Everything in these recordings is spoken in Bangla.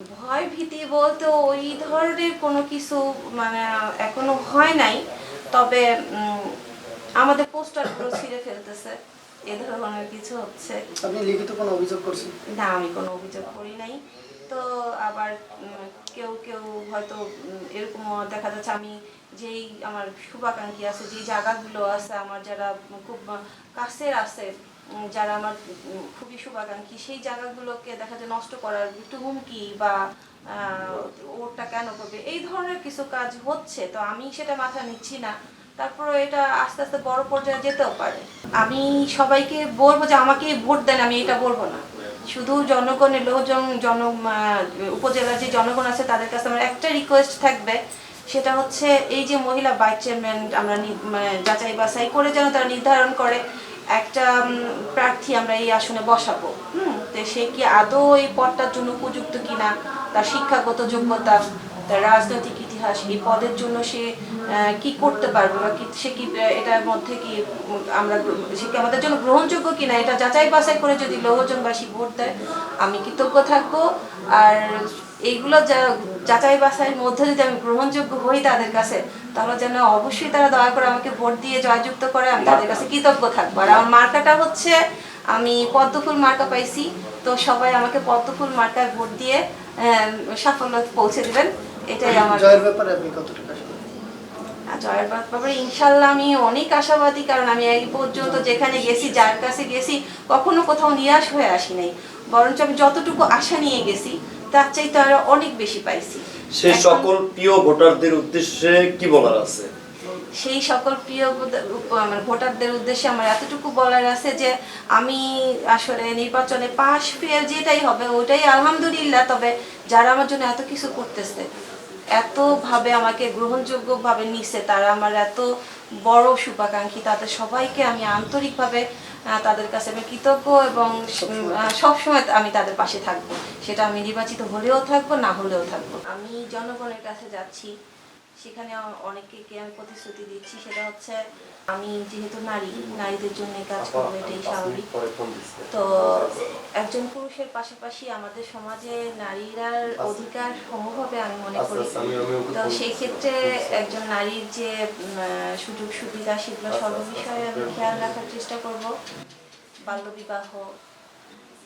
ভয় ভীতি বলতে ওই ধরনের কোনো কিছু মানে এখনও হয় নাই। তবে আমাদের পোস্টারগুলো ছিঁড়ে ফেলতেছে। এ ধরনের কিছু হচ্ছে। আপনি লিখিত কোনো অভিযোগ করছেন? না আমি কোনো অভিযোগ করি নাই। তো আবার কেউ কেউ হয়তো এরকম দেখা যাচ্ছে আমি যেই আমার শুভাকাঙ্ক্ষী আছে যেই জায়গাগুলো আছে আমার যারা খুব কাছের আছে যারা আমার খুবই শুভাকাঙ্ক্ষী, সেই জায়গাগুলোকে দেখা যায় নষ্ট করার একটু হুমকি বা ওরটা কেন করবে? এই ধরনের কিছু কাজ হচ্ছে, তো আমি সেটা মাথা নিচ্ছি না। তারপরে এটা আস্তে আস্তে বড় পর্যায়ে যেতেও পারে। আমি সবাইকে বলব যে আমাকে ভোট দেন, আমি এটা বলব না। শুধু জনগণের লোকজন, জন উপজেলার যে জনগণ আছে, তাদের কাছে আমার একটা রিকোয়েস্ট থাকবে, সেটা হচ্ছে এই যে মহিলা ভাইস চেয়ারম্যান আমরা মানে যাচাই বাছাই করে যেন তারা নির্ধারণ করে একটা প্রার্থী আমরা এই আসনে বসাবো, হুম? তো সে কি আদৌ এই পদটার জন্য উপযুক্ত কিনা? তার শিক্ষাগত যোগ্যতা, তার রাজনৈতিক ইতিহাস, এই পদের জন্য সে কি করতে পারবে বা সে কি এটার মধ্যে কি আমরা সে কি আমাদের জন্য গ্রহণযোগ্য কিনা? এটা যাচাই বাছাই করে যদি লৌহজনবাসী ভোট দেয়, আমি কৃতজ্ঞ থাকব। আর এইগুলো যাচাই বাছাইয়ের মধ্যে যদি আমি গ্রহণযোগ্য হই তাদের কাছে তাহলে যেন অবশ্যই তারা দয়া করে আমাকে ভোট দিয়ে জয়যুক্ত করে আমি তাদের কাছে কৃতজ্ঞ থাকব। আর আমার মার্কাটা হচ্ছে আমি পদ্মফুল মার্কা পাইছি তো সবাই আমাকে পদ্মফুল মার্কায় ভোট দিয়ে সাফল্য পৌঁছে দিবেন। এটাই আমার জয়ের ব্যাপারে আপনি কতটুকু আর জয়ের ব্যাপারে ইনশাল্লাহ আমি অনেক আশাবাদী কারণ আমি এই পর্যন্ত যেখানে গেছি যার কাছে গেছি কখনো কোথাও নিরাশ হয়ে আসি নাই। বরঞ্চ আমি যতটুকু আশা নিয়ে গেছি তার চাইতে আরও অনেক বেশি পাইছি। সেই সকল প্রিয় ভোটারদের উদ্দেশ্যে কি বলার আছে? সেই সকল প্রিয় ভোটারদের উদ্দেশ্যে আমার এতটুকু বলার আছে যে আমি আসলে নির্বাচনে পাশ ফেল যেটাই হবে ওটাই আলহামদুলিল্লাহ তবে যারা আমার জন্য এত কিছু করতেছে এতভাবে আমাকে গ্রহণযোগ্যভাবে নিচ্ছে তারা আমার এত বড় শুভাকাঙ্ক্ষী তাদের সবাইকে আমি আন্তরিকভাবে তাদের কাছে আমি কৃতজ্ঞ এবং সবসময় আমি তাদের পাশে থাকব। সেটা আমি নির্বাচিত হলেও থাকব না হলেও থাকব। আমি জনগণের কাছে যাচ্ছি। সেখানে অনেককে আমি প্রতিশ্রুতি দিচ্ছি। সেটা হচ্ছে আমি যেহেতু নারী নারীদের জন্য কাজ করব এটাই স্বাভাবিক। তো একজন পুরুষের পাশাপাশি আমাদের সমাজে নারীরার অধিকার সমভাবে আমি মনে করি। তো সেই ক্ষেত্রে একজন নারীর যে সুযোগ সুবিধা সেগুলো সর্ববিষয়ে আমি খেয়াল রাখার চেষ্টা করব। বাল্যবিবাহ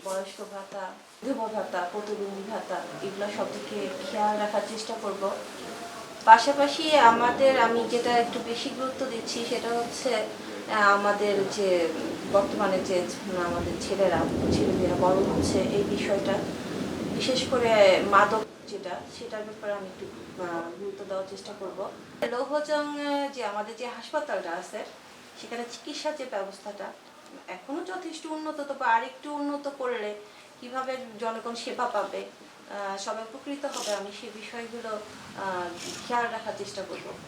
বয়স্ক ভাতা বিধব ভাতা প্রতিবন্ধী ভাতা এগুলো সব দিকে খেয়াল রাখার চেষ্টা করব। পাশাপাশি আমাদের, আমি যেটা একটু বেশি গুরুত্ব দিচ্ছি সেটা হচ্ছে আমাদের যে বর্তমানে যে, আমাদের ছেলেরা, ছেলেমেয়েরা বড় হচ্ছে এই বিষয়টা। বিশেষ করে মাদক যেটা, সেটার ব্যাপারে আমি একটু গুরুত্ব দেওয়ার চেষ্টা করব। লৌহজং যে আমাদের যে হাসপাতালটা আছে, সেখানে চিকিৎসার যে ব্যবস্থাটা এখনও যথেষ্ট উন্নত, তবে আরেকটু উন্নত করলে কীভাবে জনগণ সেবা পাবে? সবাই উপকৃত হবে। আমি সেই বিষয়গুলো খেয়াল রাখার চেষ্টা করব।